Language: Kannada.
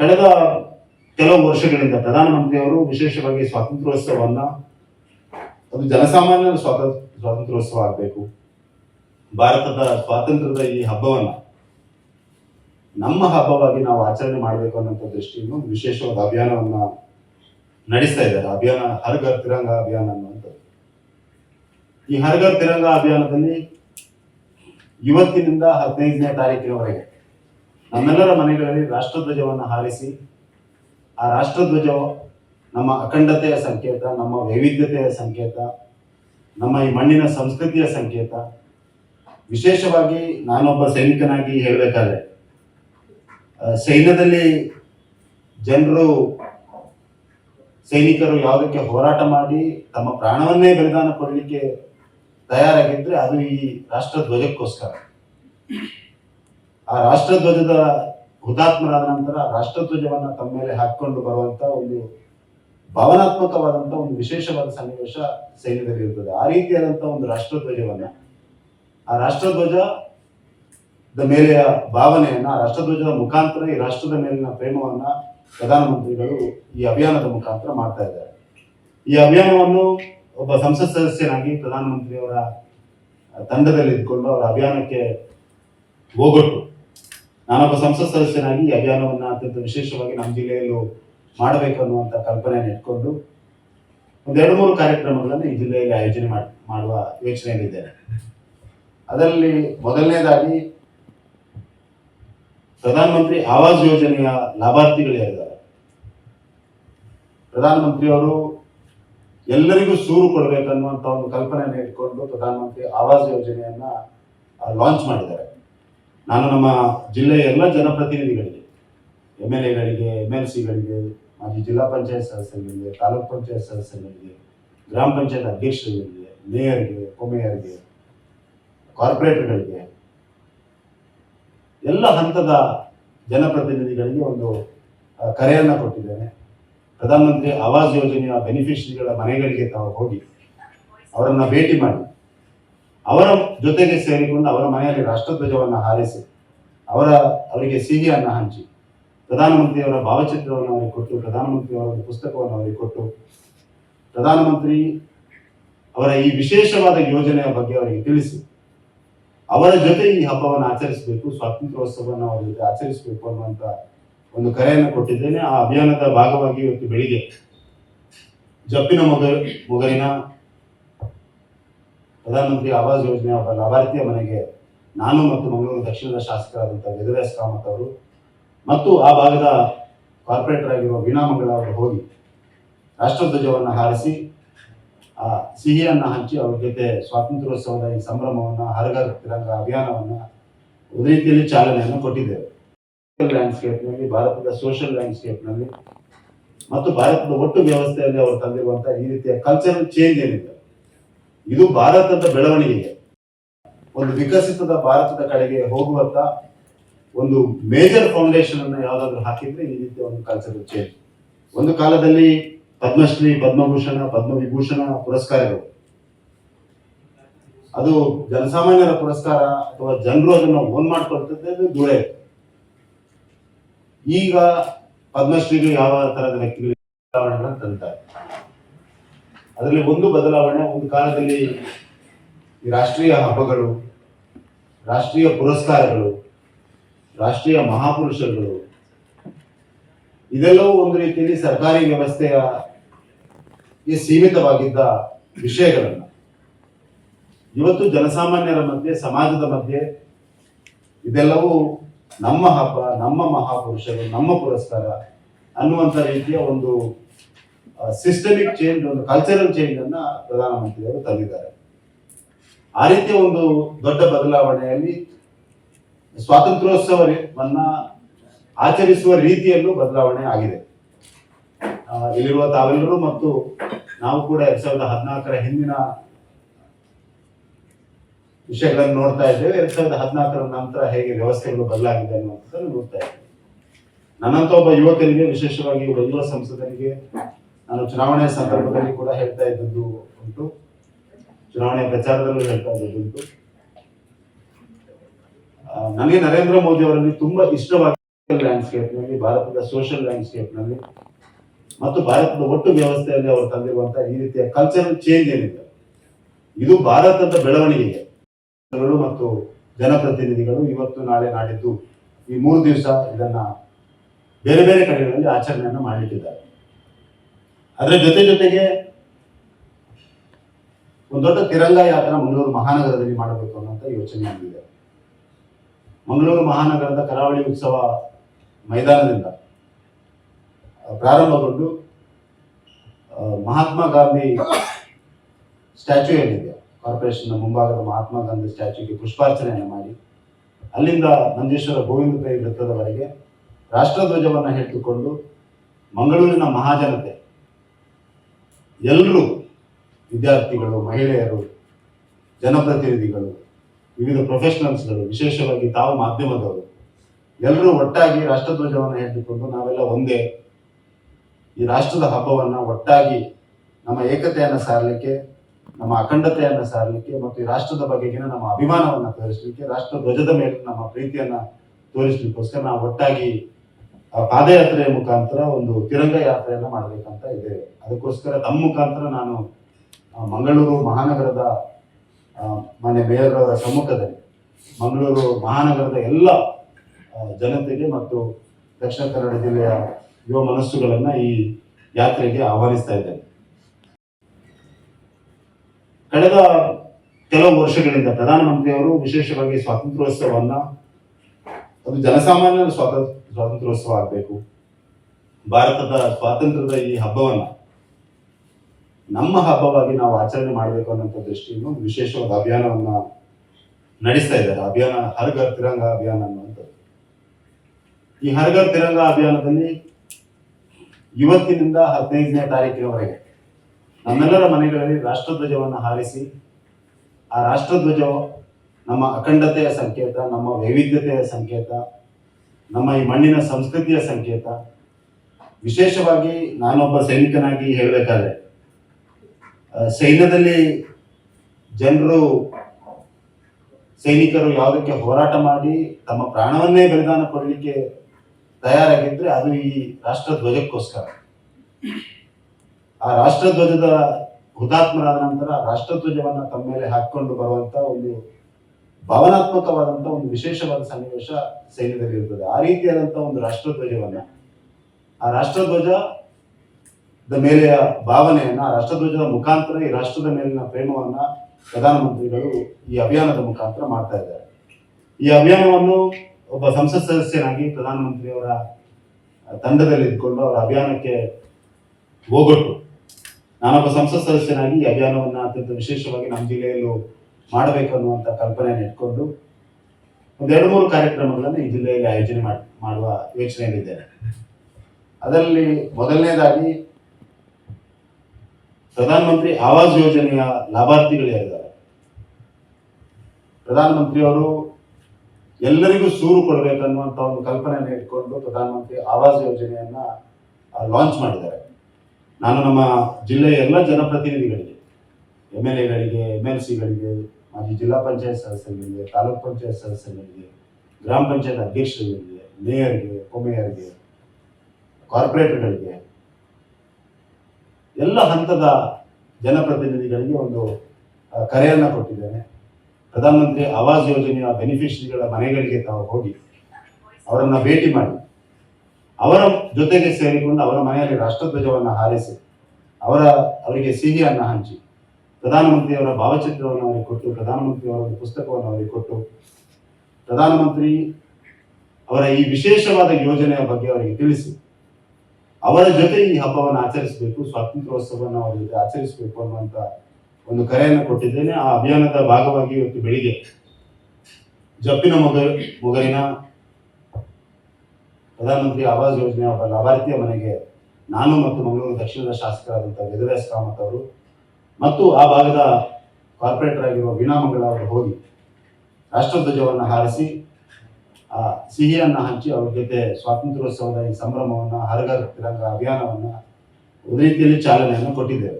ಕಳೆದ ಕೆಲವು ವರ್ಷಗಳಿಂದ ಪ್ರಧಾನಮಂತ್ರಿಯವರು ವಿಶೇಷವಾಗಿ ಸ್ವಾತಂತ್ರ್ಯೋತ್ಸವವನ್ನ ಅದು ಜನಸಾಮಾನ್ಯರ ಸ್ವಾತಂತ್ರ್ಯ ಸ್ವಾತಂತ್ರ್ಯೋತ್ಸವ ಆಗಬೇಕು. ಭಾರತದ ಸ್ವಾತಂತ್ರ್ಯದ ಈ ಹಬ್ಬವನ್ನ ನಮ್ಮ ಹಬ್ಬವಾಗಿ ನಾವು ಆಚರಣೆ ಮಾಡಬೇಕು ಅನ್ನೋಂಥ ದೃಷ್ಟಿಯನ್ನು ವಿಶೇಷವಾದ ಅಭಿಯಾನವನ್ನ ನಡೆಸ್ತಾ ಇದ್ದಾರೆ. ಅಭಿಯಾನ ಹರ್ ಘರ್ ತಿರಂಗ ಅಭಿಯಾನ ಅನ್ನುವಂಥದ್ದು. ಈ ಹರ್ ಘರ್ ತಿರಂಗ ಅಭಿಯಾನದಲ್ಲಿ ಇವತ್ತಿನಿಂದ ಹದಿನೈದನೇ ತಾರೀಕಿನವರೆಗೆ ನಮ್ಮೆಲ್ಲರ ಮನೆಗಳಲ್ಲಿ ರಾಷ್ಟ್ರಧ್ವಜವನ್ನು ಹಾರಿಸಿ, ಆ ರಾಷ್ಟ್ರಧ್ವಜವು ನಮ್ಮ ಅಖಂಡತೆಯ ಸಂಕೇತ, ನಮ್ಮ ವೈವಿಧ್ಯತೆಯ ಸಂಕೇತ, ನಮ್ಮ ಈ ಮಣ್ಣಿನ ಸಂಸ್ಕೃತಿಯ ಸಂಕೇತ. ವಿಶೇಷವಾಗಿ ನಾನೊಬ್ಬ ಸೈನಿಕನಾಗಿ ಹೇಳಬೇಕಾದ್ರೆ ಸೈನ್ಯದಲ್ಲಿ ಜನರು, ಸೈನಿಕರು ಯಾವುದಕ್ಕೆ ಹೋರಾಟ ಮಾಡಿ ತಮ್ಮ ಪ್ರಾಣವನ್ನೇ ಬಲಿದಾನ ಕೊಡಲಿಕ್ಕೆ ತಯಾರಾಗಿದ್ರೆ ಅದು ಈ ರಾಷ್ಟ್ರಧ್ವಜಕ್ಕೋಸ್ಕರ. ಆ ರಾಷ್ಟ್ರಧ್ವಜದ ಹುತಾತ್ಮರಾದ ನಂತರ ರಾಷ್ಟ್ರಧ್ವಜವನ್ನ ತಮ್ಮ ಮೇಲೆ ಹಾಕೊಂಡು ಬರುವಂತ ಒಂದು ಭಾವನಾತ್ಮಕವಾದಂತ ಒಂದು ವಿಶೇಷವಾದ ಸನ್ನಿವೇಶ ಸೈನ್ಯದಲ್ಲಿ ಇರ್ತದೆ. ಆ ರೀತಿಯಾದಂತ ಒಂದು ರಾಷ್ಟ್ರಧ್ವಜವನ್ನ, ಆ ರಾಷ್ಟ್ರಧ್ವಜದ ಮೇಲೆಯ ಭಾವನೆಯನ್ನ ರಾಷ್ಟ್ರಧ್ವಜದ ಮುಖಾಂತರ ಈ ರಾಷ್ಟ್ರದ ಮೇಲಿನ ಪ್ರೇಮವನ್ನ ಪ್ರಧಾನಮಂತ್ರಿಗಳು ಈ ಅಭಿಯಾನದ ಮುಖಾಂತರ ಮಾಡ್ತಾ ಇದ್ದಾರೆ. ಈ ಅಭಿಯಾನವನ್ನು ಒಬ್ಬ ಸಂಸತ್ ಸದಸ್ಯನಾಗಿ ಪ್ರಧಾನಮಂತ್ರಿಯವರ ತಂಡದಲ್ಲಿ ಇದ್ಕೊಂಡು ಅವರ ಅಭಿಯಾನಕ್ಕೆ ಹೋಗೊಟ್ಟು ನಾನೊಬ್ಬ ಸಂಸತ್ ಸದಸ್ಯನಾಗಿ ಈ ಅಭಿಯಾನವನ್ನ ಅತ್ಯಂತ ವಿಶೇಷವಾಗಿ ನಮ್ಮ ಜಿಲ್ಲೆಯಲ್ಲೂ ಮಾಡಬೇಕು ಅನ್ನುವಂಥ ಕಲ್ಪನೆಯನ್ನು ಇಟ್ಕೊಂಡು ಒಂದೆರಡು ಮೂರು ಕಾರ್ಯಕ್ರಮಗಳನ್ನು ಈ ಜಿಲ್ಲೆಯಲ್ಲಿ ಆಯೋಜನೆ ಮಾಡಿ, ಮಾಡುವ ಯೋಚನೆಯಲ್ಲಿದ್ದೇನೆ. ಅದರಲ್ಲಿ ಮೊದಲನೇದಾಗಿ ಪ್ರಧಾನಮಂತ್ರಿ ಆವಾಸ್ ಯೋಜನೆಯ ಲಾಭಾರ್ಥಿಗಳು ಯಾರಿದ್ದಾರೆ? ಪ್ರಧಾನಮಂತ್ರಿಯವರು ಎಲ್ಲರಿಗೂ ಸೂರು ಕೊಡಬೇಕನ್ನುವಂಥ ಒಂದು ಕಲ್ಪನೆಯನ್ನು ಇಟ್ಕೊಂಡು ಪ್ರಧಾನಮಂತ್ರಿ ಆವಾಸ್ ಯೋಜನೆಯನ್ನ ಲಾಂಚ್ ಮಾಡಿದ್ದಾರೆ. ನಾನು ನಮ್ಮ ಜಿಲ್ಲೆಯ ಎಲ್ಲ ಜನಪ್ರತಿನಿಧಿಗಳಿಗೆ, ಎಂ ಎಲ್ ಎಗಳಿಗೆ, ಎಂ ಎಲ್ ಸಿಗಳಿಗೆ, ಮಾಜಿ ಜಿಲ್ಲಾ ಪಂಚಾಯತ್ ಸದಸ್ಯರಿಗೆ, ತಾಲೂಕ್ ಪಂಚಾಯತ್ ಸದಸ್ಯರಿಗೆ, ಗ್ರಾಮ ಪಂಚಾಯತ್ ಅಧ್ಯಕ್ಷರುಗಳಿಗೆ ಮೇಯರ್ಗೆ, ಉಪಮೇಯರ್ಗೆ, ಕಾರ್ಪೊರೇಟರ್ಗಳಿಗೆ, ಎಲ್ಲ ಹಂತದ ಜನಪ್ರತಿನಿಧಿಗಳಿಗೆ ಒಂದು ಕರೆಯನ್ನು ಕೊಟ್ಟಿದ್ದೇನೆ. ಪ್ರಧಾನಮಂತ್ರಿ ಆವಾಸ್ ಯೋಜನೆಯ ಬೆನಿಫಿಷರಿಗಳ ಮನೆಗಳಿಗೆ ತಾವು ಹೋಗಿ ಅವರನ್ನು ಭೇಟಿ ಮಾಡಿ. ಅವರ ಜೊತೆಗೆ ಸೇರಿಕೊಂಡು ಅವರ ಮನೆಯಲ್ಲಿ ರಾಷ್ಟ್ರಧ್ವಜವನ್ನು ಹಾರಿಸಿ, ಅವರ, ಅವರಿಗೆ ಸಿಹಿಯನ್ನು ಹಂಚಿ, ಪ್ರಧಾನಮಂತ್ರಿಯವರ ಭಾವಚಿತ್ರವನ್ನು ಅವರಿಗೆ ಕೊಟ್ಟು, ಪ್ರಧಾನಮಂತ್ರಿಯವರ ಒಂದು ಪುಸ್ತಕವನ್ನು ಅವರಿಗೆ ಕೊಟ್ಟು, ಪ್ರಧಾನಮಂತ್ರಿ ಅವರ ಈ ವಿಶೇಷವಾದ ಯೋಜನೆಯ ಬಗ್ಗೆ ಅವರಿಗೆ ತಿಳಿಸಿ, ಅವರ ಜೊತೆ ಈ ಹಬ್ಬವನ್ನು ಆಚರಿಸಬೇಕು, ಸ್ವಾತಂತ್ರ್ಯೋತ್ಸವವನ್ನು ಅವರ ಜೊತೆ ಆಚರಿಸಬೇಕು ಅನ್ನುವಂಥ ಒಂದು ಕರೆಯನ್ನು ಕೊಟ್ಟಿದ್ದೇನೆ. ಆ ಅಭಿಯಾನದ ಭಾಗವಾಗಿ ಇವತ್ತು ಬೆಳಿಗ್ಗೆ ಜಪ್ಪಿನ ಮೊಗ ಮೊಗಲಿನ ಪ್ರಧಾನಮಂತ್ರಿ ಆವಾಸ್ ಯೋಜನೆ ಒಬ್ಬ ಲಾಭಾರ್ಥಿಯ ಮನೆಗೆ ನಾನು ಮತ್ತು ಮಂಗಳೂರು ದಕ್ಷಿಣದ ಶಾಸಕರಾದಂಥ ವೇದವ್ಯಾಸ್ ಕಾಮತ್ ಅವರು ಮತ್ತು ಆ ಭಾಗದ ಕಾರ್ಪೊರೇಟರ್ ಆಗಿರುವ ವೀಣಾ ಮಂಗಳ ಅವರು ಹೋಗಿ ರಾಷ್ಟ್ರಧ್ವಜವನ್ನು ಹಾರಿಸಿ, ಆ ಸಿಹಿಯನ್ನು ಹಂಚಿ ಅವ್ರ ಜೊತೆ ಸ್ವಾತಂತ್ರ್ಯೋತ್ಸವದ ಈ ಸಂಭ್ರಮವನ್ನ ಹರಗರ್ ತಿರಂಗ ಅಭಿಯಾನವನ್ನ ರೀತಿಯಲ್ಲಿ ಚಾಲನೆಯನ್ನು ಕೊಟ್ಟಿದ್ದೇವೆ. ಲ್ಯಾಂಡ್ಸ್ಕೇಪ್ನಲ್ಲಿ ಭಾರತದ ಸೋಷಿಯಲ್ ಲ್ಯಾಂಡ್ಸ್ಕೇಪ್ನಲ್ಲಿ ಮತ್ತು ಭಾರತದ ಒಟ್ಟು ವ್ಯವಸ್ಥೆಯಲ್ಲಿ ಅವರು ತಂದಿರುವಂತಹ ಈ ರೀತಿಯ ಕಲ್ಚರಲ್ ಚೇಂಜ್ ಏನಿದೆ ಇದು ಭಾರತದ ಬೆಳವಣಿಗೆಗೆ, ಒಂದು ವಿಕಸಿತದ ಭಾರತದ ಕಡೆಗೆ ಹೋಗುವಂತ ಒಂದು ಮೇಜರ್ ಫೌಂಡೇಶನ್ ಅನ್ನು ಯಾವ್ದಾದ್ರು ಹಾಕಿದ್ರೆ ಈ ರೀತಿಯ ಒಂದು ಕಲ್ಚರಲ್ ಚೇಂಜ್ ಒಂದು ಕಾಲದಲ್ಲಿ ಪದ್ಮಶ್ರೀ, ಪದ್ಮಭೂಷಣ, ಪದ್ಮವಿಭೂಷಣ ಪುರಸ್ಕಾರಗಳು. ಅದು ಜನಸಾಮಾನ್ಯರ ಪುರಸ್ಕಾರ ಅಥವಾ ಜನರು ಅದನ್ನು ಓನ್ ಮಾಡ್ಕೊಳ್ತಿದ್ದು ದೂರ ಈಗ ಪದ್ಮಶ್ರೀಗೆ ಯಾವ ತರಹದ ವ್ಯಕ್ತಿಗಳು ತಂದಿದ್ದಾರೆ ಅದರಲ್ಲಿ ಒಂದು ಬದಲಾವಣೆ ಒಂದು ಕಾಲದಲ್ಲಿ ರಾಷ್ಟ್ರೀಯ ಹಬ್ಬಗಳು, ರಾಷ್ಟ್ರೀಯ ಪುರಸ್ಕಾರಗಳು, ರಾಷ್ಟ್ರೀಯ ಮಹಾಪುರುಷರುಗಳು, ಇದೆಲ್ಲವೂ ಒಂದು ರೀತಿಯಲ್ಲಿ ಸರ್ಕಾರಿ ವ್ಯವಸ್ಥೆಯ ಸೀಮಿತವಾಗಿದ್ದ ವಿಷಯಗಳನ್ನು. ಇವತ್ತು ಜನಸಾಮಾನ್ಯರ ಮಧ್ಯೆ, ಸಮಾಜದ ಮಧ್ಯೆ ಇದೆಲ್ಲವೂ ನಮ್ಮ ಹಬ್ಬ, ನಮ್ಮ ಮಹಾಪುರುಷರು, ನಮ್ಮ ಪುರಸ್ಕಾರ ಅನ್ನುವಂಥ ರೀತಿಯ ಒಂದು ಸಿಸ್ಟಮಿಕ್ ಚೇಂಜ್ ಒಂದು ಕಲ್ಚರಲ್ ಚೇಂಜ್ ಅನ್ನ ಪ್ರಧಾನಮಂತ್ರಿಯವರು ತಂದಿದ್ದಾರೆ. ಆ ರೀತಿಯ ಒಂದು ದೊಡ್ಡ ಬದಲಾವಣೆಯಲ್ಲಿ ಸ್ವಾತಂತ್ರ್ಯೋತ್ಸವವನ್ನ ಆಚರಿಸುವ ರೀತಿಯಲ್ಲೂ ಬದಲಾವಣೆ ಆಗಿದೆ. ಇಲ್ಲಿರುವ ತಾವೆಲ್ಲರೂ ಮತ್ತು ನಾವು ಕೂಡ ಎರಡ್ ಸಾವಿರದ ಹದಿನಾಲ್ಕರ ಹಿಂದಿನ ವಿಷಯಗಳನ್ನು ನೋಡ್ತಾ ಇದ್ದೇವೆ. ಎರಡ್ ಸಾವಿರದ ಹದಿನಾಲ್ಕರ ನಂತರ ಹೇಗೆ ವ್ಯವಸ್ಥೆಗಳು ಬದಲಾಗಿದೆ ಅನ್ನುವಂಥದ್ದನ್ನು ನೋಡ್ತಾ ಇದ್ದೇವೆ. ನನ್ನಂತ ಒಬ್ಬ ಯುವಕರಿಗೆ ವಿಶೇಷವಾಗಿ ಒಬ್ಬ ಯುವ ಸಂಸದರಿಗೆ ನಾನು ಚುನಾವಣೆ ಸಂದರ್ಭದಲ್ಲಿ ಕೂಡ ಹೇಳ್ತಾ ಇದ್ದದ್ದು ಉಂಟು. ಚುನಾವಣೆ ಪ್ರಚಾರದಲ್ಲೂ ಹೇಳ್ತಾ ಇದ್ದದ್ದು ಉಂಟು. ಆ, ನನಗೆ ನರೇಂದ್ರ ಮೋದಿ ಅವರಲ್ಲಿ ತುಂಬಾ ಇಷ್ಟವಾದ ಲ್ಯಾಂಡ್ಸ್ಕೇಪ್ನಲ್ಲಿ ಭಾರತದ ಸೋಷಿಯಲ್ ಲ್ಯಾಂಡ್ಸ್ಕೇಪ್ನಲ್ಲಿ ಮತ್ತು ಭಾರತದ ಒಟ್ಟು ವ್ಯವಸ್ಥೆಯಲ್ಲಿ ಅವರು ತಂದಿರುವಂತಹ ಈ ರೀತಿಯ ಕಲ್ಚರಲ್ ಚೇಂಜ್ ಏನಿದೆ. ಇದು ಭಾರತದ ಬೆಳವಣಿಗೆಗೆ ಮತ್ತು ಜನಪ್ರತಿನಿಧಿಗಳು ಇವತ್ತು ನಾಳೆ ನಾಡಿದ್ದು ಈ ಮೂರು ದಿವಸ ಇದನ್ನ ಬೇರೆ ಬೇರೆ ಕಡೆಗಳಲ್ಲಿ ಆಚರಣೆಯನ್ನು ಮಾಡಲಿಕ್ಕಿದ್ದಾರೆ ಅದರ ಜೊತೆ ಜೊತೆಗೆ ಒಂದು ದೊಡ್ಡ ತಿರಂಗ ಯಾತ್ರೆ ಮಂಗಳೂರು ಮಹಾನಗರದಲ್ಲಿ ಮಾಡಬೇಕು ಅನ್ನೋಂಥ ಯೋಚನೆ ಆಗಿದೆ ಮಂಗಳೂರು ಮಹಾನಗರದ ಕರಾವಳಿ ಉತ್ಸವ ಮೈದಾನದಿಂದ ಪ್ರಾರಂಭಗೊಂಡು ಮಹಾತ್ಮ ಗಾಂಧಿ ಸ್ಟ್ಯಾಚ್ಯೂ ಏನಿದೆ ಕಾರ್ಪೊರೇಷನ್ ಮುಂಭಾಗದ ಮಹಾತ್ಮ ಗಾಂಧಿ ಸ್ಟ್ಯಾಚ್ಯೂಗೆ ಪುಷ್ಪಾರ್ಚನೆಯನ್ನು ಮಾಡಿ. ಅಲ್ಲಿಂದ ನಂದೀಶ್ವರ ಗೋವಿಂದ ಪೈ ವೃತ್ತದವರೆಗೆ ರಾಷ್ಟ್ರಧ್ವಜವನ್ನು ಹಿಡಿದುಕೊಂಡು ಮಂಗಳೂರಿನ ಮಹಾಜನತೆ ಎಲ್ಲರೂ ವಿದ್ಯಾರ್ಥಿಗಳು, ಮಹಿಳೆಯರು, ಜನಪ್ರತಿನಿಧಿಗಳು, ವಿವಿಧ ಪ್ರೊಫೆಷನಲ್ಸ್ಗಳು ವಿಶೇಷವಾಗಿ ತಾವು ಮಾಧ್ಯಮದವರು, ಎಲ್ಲರೂ ಒಟ್ಟಾಗಿ ರಾಷ್ಟ್ರಧ್ವಜವನ್ನು ಹಿಡಿದುಕೊಂಡು ನಾವೆಲ್ಲ ಒಂದೇ ಈ ರಾಷ್ಟ್ರದ ಹಬ್ಬವನ್ನು ಒಟ್ಟಾಗಿ ನಮ್ಮ ಏಕತೆಯನ್ನು ಸಾರಲಿಕ್ಕೆ, ನಮ್ಮ ಅಖಂಡತೆಯನ್ನು ಸಾರಲಿಕ್ಕೆ ಮತ್ತು ಈ ರಾಷ್ಟ್ರದ ಬಗೆಗಿನ ನಮ್ಮ ಅಭಿಮಾನವನ್ನು ತೋರಿಸಲಿಕ್ಕೆ ರಾಷ್ಟ್ರ ಧ್ವಜದ ಮೇಲೆ ನಮ್ಮ ಪ್ರೀತಿಯನ್ನು ತೋರಿಸಲಿಕ್ಕೋಸ್ಕರ ನಾವು ಒಟ್ಟಾಗಿ ಆ ಪಾದಯಾತ್ರೆಯ ಮುಖಾಂತರ ಒಂದು ತಿರಂಗ ಯಾತ್ರೆಯನ್ನ ಮಾಡಬೇಕಂತ ಇದೆ. ಅದಕ್ಕೋಸ್ಕರ ತಮ್ಮ ಮುಖಾಂತರ ನಾನು ಮಂಗಳೂರು ಮಹಾನಗರದ ಮಾನ್ಯ ಮೇಯರ್ ಅವರ ಸಮ್ಮುಖದಲ್ಲಿ ಮಂಗಳೂರು ಮಹಾನಗರದ ಎಲ್ಲ ಜನತೆಗೆ ಮತ್ತು ದಕ್ಷಿಣ ಕನ್ನಡ ಜಿಲ್ಲೆಯ ಯುವ ಮನಸ್ಸುಗಳನ್ನ ಈ ಯಾತ್ರೆಗೆ ಆಹ್ವಾನಿಸ್ತಾ ಇದ್ದೇನೆ. ಕಳೆದ ಕೆಲವು ವರ್ಷಗಳಿಂದ ಪ್ರಧಾನಮಂತ್ರಿಯವರು ವಿಶೇಷವಾಗಿ ಸ್ವಾತಂತ್ರ್ಯೋತ್ಸವವನ್ನ, ಅದು ಜನಸಾಮಾನ್ಯರ ಸ್ವಾತಂತ್ರ್ಯ ಸ್ವಾತಂತ್ರ್ಯೋತ್ಸವ ಆಗಬೇಕು. ಭಾರತದ ಸ್ವಾತಂತ್ರ್ಯದ ಈ ಹಬ್ಬವನ್ನ ನಮ್ಮ ಹಬ್ಬವಾಗಿ ನಾವು ಆಚರಣೆ ಮಾಡಬೇಕು ಅನ್ನೋ ದೃಷ್ಟಿಯಿಂದ ಒಂದು ವಿಶೇಷವಾದ ಅಭಿಯಾನವನ್ನ ನಡೆಸ್ತಾ ಇದ್ದಾರೆ. ಅಭಿಯಾನ ಹರ್ ಘರ್ ತಿರಂಗ ಅಭಿಯಾನ ಅನ್ನುವಂಥದ್ದು. ಈ ಹರ್ ಘರ್ ತಿರಂಗ ಅಭಿಯಾನದಲ್ಲಿ ಇವತ್ತಿನಿಂದ ಹದಿನೈದನೇ ತಾರೀಕಿನವರೆಗೆ ನಮ್ಮೆಲ್ಲರ ಮನೆಗಳಲ್ಲಿ ರಾಷ್ಟ್ರಧ್ವಜವನ್ನು ಹಾರಿಸಿ, ಆ ರಾಷ್ಟ್ರಧ್ವಜ ನಮ್ಮ ಅಖಂಡತೆಯ ಸಂಕೇತ, ನಮ್ಮ ವೈವಿಧ್ಯತೆಯ ಸಂಕೇತ ನಮ್ಮ ಈ ಮಣ್ಣಿನ ಸಂಸ್ಕೃತಿಯ ಸಂಕೇತ. ವಿಶೇಷವಾಗಿ ನಾನೊಬ್ಬ ಸೈನಿಕನಾಗಿ ಹೇಳಬೇಕಾದ್ರೆ ಸೈನ್ಯದಲ್ಲಿ ಜನರು, ಸೈನಿಕರು ಯಾವುದಕ್ಕೆ ಹೋರಾಟ ಮಾಡಿ ತಮ್ಮ ಪ್ರಾಣವನ್ನೇ ಬಲಿದಾನ ಕೊಡಲಿಕ್ಕೆ ತಯಾರಾಗಿದ್ರೆ ಅದು ಈ ರಾಷ್ಟ್ರ ಧ್ವಜಕ್ಕೋಸ್ಕರ ಆ ರಾಷ್ಟ್ರಧ್ವಜದ ಹುತಾತ್ಮರಾದ ನಂತರ ಆ ರಾಷ್ಟ್ರಧ್ವಜವನ್ನ ತಮ್ಮ ಮೇಲೆ ಹಾಕ್ಕೊಂಡು ಬರುವಂತ ಒಂದು ಭಾವನಾತ್ಮಕವಾದಂತ ಒಂದು ವಿಶೇಷವಾದ ಸನ್ನಿವೇಶ ಸೈನ್ಯದಲ್ಲಿ ಇರ್ತದೆ. ಆ ರೀತಿಯಾದಂತ ಒಂದು ರಾಷ್ಟ್ರಧ್ವಜವನ್ನ, ಆ ರಾಷ್ಟ್ರಧ್ವಜದ ಮೇಲೆಯ ಭಾವನೆಯನ್ನ, ಆ ರಾಷ್ಟ್ರಧ್ವಜದ ಮುಖಾಂತರ ಈ ರಾಷ್ಟ್ರದ ಮೇಲಿನ ಪ್ರೇಮವನ್ನ ಪ್ರಧಾನಮಂತ್ರಿಗಳು ಈ ಅಭಿಯಾನದ ಮುಖಾಂತರ ಮಾಡ್ತಾ ಇದ್ದಾರೆ. ಈ ಅಭಿಯಾನವನ್ನು ಒಬ್ಬ ಸಂಸತ್ ಸದಸ್ಯನಾಗಿ ಪ್ರಧಾನಮಂತ್ರಿಯವರ ತಂಡದಲ್ಲಿ ಇದ್ಕೊಂಡು ಅವರ ಅಭಿಯಾನಕ್ಕೆ ಹೋಗೊಟ್ಟು ನಾನೊಬ್ಬ ಸಂಸತ್ ಸದಸ್ಯನಾಗಿ ಈ ಅಭಿಯಾನವನ್ನ ಅತ್ಯಂತ ವಿಶೇಷವಾಗಿ ನಮ್ಮ ಜಿಲ್ಲೆಯಲ್ಲೂ ಮಾಡಬೇಕು ಅನ್ನುವಂಥ ಕಲ್ಪನೆಯನ್ನು ಇಟ್ಕೊಂಡು ಒಂದು ಎರಡು ಮೂರು ಕಾರ್ಯಕ್ರಮಗಳನ್ನು ಈ ಜಿಲ್ಲೆಯಲ್ಲಿ ಆಯೋಜನೆ ಮಾಡಿ, ಮಾಡುವ ಯೋಚನೆಯಲ್ಲಿದ್ದೇನೆ. ಅದರಲ್ಲಿ ಮೊದಲನೇದಾಗಿ ಪ್ರಧಾನಮಂತ್ರಿ ಆವಾಸ್ ಯೋಜನೆಯ ಲಾಭಾರ್ಥಿಗಳು ಯಾರಿದ್ದಾರೆ? ಪ್ರಧಾನಮಂತ್ರಿಯವರು ಎಲ್ಲರಿಗೂ ಸೂರು ಕೊಡಬೇಕನ್ನುವಂತ ಒಂದು ಕಲ್ಪನೆಯನ್ನು ಇಟ್ಕೊಂಡು ಪ್ರಧಾನಮಂತ್ರಿ ಆವಾಸ್ ಯೋಜನೆಯನ್ನ ಲಾಂಚ್ ಮಾಡಿದ್ದಾರೆ. ನಾನು ನಮ್ಮ ಜಿಲ್ಲೆಯ ಎಲ್ಲ ಜನಪ್ರತಿನಿಧಿಗಳಿಗೆ, ಎಂ ಎಲ್ ಎಗಳಿಗೆ, ಎಂ ಎಲ್ ಸಿಗಳಿಗೆ ಮಾಜಿ ಜಿಲ್ಲಾ ಪಂಚಾಯತ್ ಸದಸ್ಯರಿಗೆ ತಾಲೂಕ್ ಪಂಚಾಯತ್ ಸದಸ್ಯರಿಗೆ ಗ್ರಾಮ ಪಂಚಾಯತ್ ಅಧ್ಯಕ್ಷರುಗಳಿಗೆ ಮೇಯರ್ಗೆ, ಉಪಮೇಯರ್ಗೆ, ಕಾರ್ಪೊರೇಟರ್ಗಳಿಗೆ, ಎಲ್ಲ ಹಂತದ ಜನಪ್ರತಿನಿಧಿಗಳಿಗೆ ಒಂದು ಕರೆಯನ್ನ ಕೊಟ್ಟಿದ್ದೇನೆ. ಪ್ರಧಾನಮಂತ್ರಿ ಆವಾಸ್ ಯೋಜನೆಯ ಬೆನಿಫಿಷರಿಗಳ ಮನೆಗಳಿಗೆ ತಾವು ಹೋಗಿ ಅವರನ್ನು ಭೇಟಿ ಮಾಡಿ, ಅವರ ಜೊತೆಗೆ ಸೇರಿಕೊಂಡು ಅವರ ಮನೆಯಲ್ಲಿ ರಾಷ್ಟ್ರಧ್ವಜವನ್ನು ಹಾರಿಸಿ, ಅವರ, ಅವರಿಗೆ ಸಿಹಿಯನ್ನು ಹಂಚಿ ಪ್ರಧಾನಮಂತ್ರಿಯವರ ಭಾವಚಿತ್ರವನ್ನು ಅವರಿಗೆ ಕೊಟ್ಟು, ಪ್ರಧಾನಮಂತ್ರಿಯವರ ಒಂದು ಪುಸ್ತಕವನ್ನು ಅವರಿಗೆ ಕೊಟ್ಟು, ಪ್ರಧಾನಮಂತ್ರಿ ಅವರ ಈ ವಿಶೇಷವಾದ ಯೋಜನೆಯ ಬಗ್ಗೆ ಅವರಿಗೆ ತಿಳಿಸಿ, ಅವರ ಜೊತೆ ಈ ಹಬ್ಬವನ್ನು ಆಚರಿಸಬೇಕು, ಸ್ವಾತಂತ್ರ್ಯೋತ್ಸವವನ್ನು ಅವರ ಜೊತೆ ಆಚರಿಸಬೇಕು ಅನ್ನುವಂತ ಒಂದು ಕರೆಯನ್ನು ಕೊಟ್ಟಿದ್ದೇನೆ. ಆ ಅಭಿಯಾನದ ಭಾಗವಾಗಿ ಇವತ್ತು ಬೆಳಿಗ್ಗೆ ಜಪ್ಪಿನ ಮೊಗ ಮೊಗಲಿನ ಪ್ರಧಾನಮಂತ್ರಿ ಆವಾಸ್ ಯೋಜನೆಯ ಒಬ್ಬ ಲಾಭಾರ್ಥಿಯ ಮನೆಗೆ ನಾನು ಮತ್ತು ಮಂಗಳೂರು ದಕ್ಷಿಣದ ಶಾಸಕರಾದಂತಹ ವೇದವ್ಯಾಸ ಕಾಮತ್ ಅವರು ಮತ್ತು ಆ ಭಾಗದ ಕಾರ್ಪೊರೇಟರ್ ಆಗಿರುವ ವೀಣಾ ಮಂಗಳ ಅವರು ಹೋಗಿ ರಾಷ್ಟ್ರಧ್ವಜವನ್ನು ಹಾರಿಸಿ, ಆ ಸಿಹಿಯನ್ನು ಹಂಚಿ ಅವ್ರ ಜೊತೆ ಸ್ವಾತಂತ್ರ್ಯೋತ್ಸವದ ಈ ಸಂಭ್ರಮವನ್ನ, ಹರಗ ತಿರಂಗ ಅಭಿಯಾನವನ್ನ ಒಂದು ರೀತಿಯಲ್ಲಿ ಚಾಲನೆಯನ್ನು ಕೊಟ್ಟಿದ್ದೇವೆ.